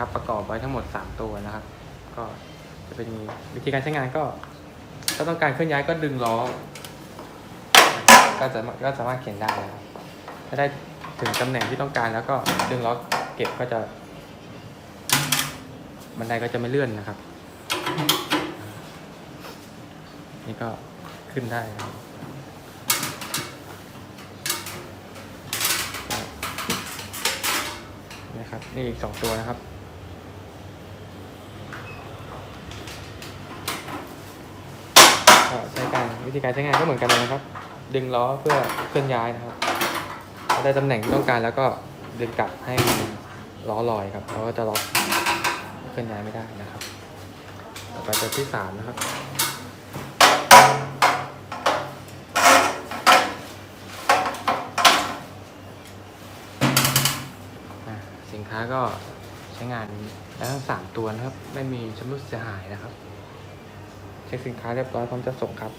นะครับ ประกอบไว้ทั้งหมด 3 ตัวนะครับ ก็จะเป็นวิธีการใช้งานก็ ถ้าต้องการเคลื่อนย้ายก็ดึงล้อ ก็จะก็สามารถเขียนได้นะถ้าได้ถึงตำแหน่งที่ต้องการแล้วก็ดึงล้อเก็บก็จะ บันไดก็จะไม่เลื่อนนะครับ นี่ก็ขึ้นได้นะครับนี่ครับนี่อีกสองตัวนะครับ ก็ใช้การ วิธีการใช้งานก็เหมือนกันนะครับ ดึงล้อเพื่อเคลื่อนย้ายนะครับได้ตำแหน่งที่ต้องการแล้วก็ดึงกลับให้ล้อลอยครับเราก็จะล็อกเคลื่อนย้ายไม่ได้นะครับ ต่อไปตัวที่สามนะครับสินค้าก็ใช้งานแล้วทั้งสามตัวนะครับ ไม่มีชำรุดเสียหายนะครับ เช็คสินค้าเรียบร้อยพร้อมจะส่งครับ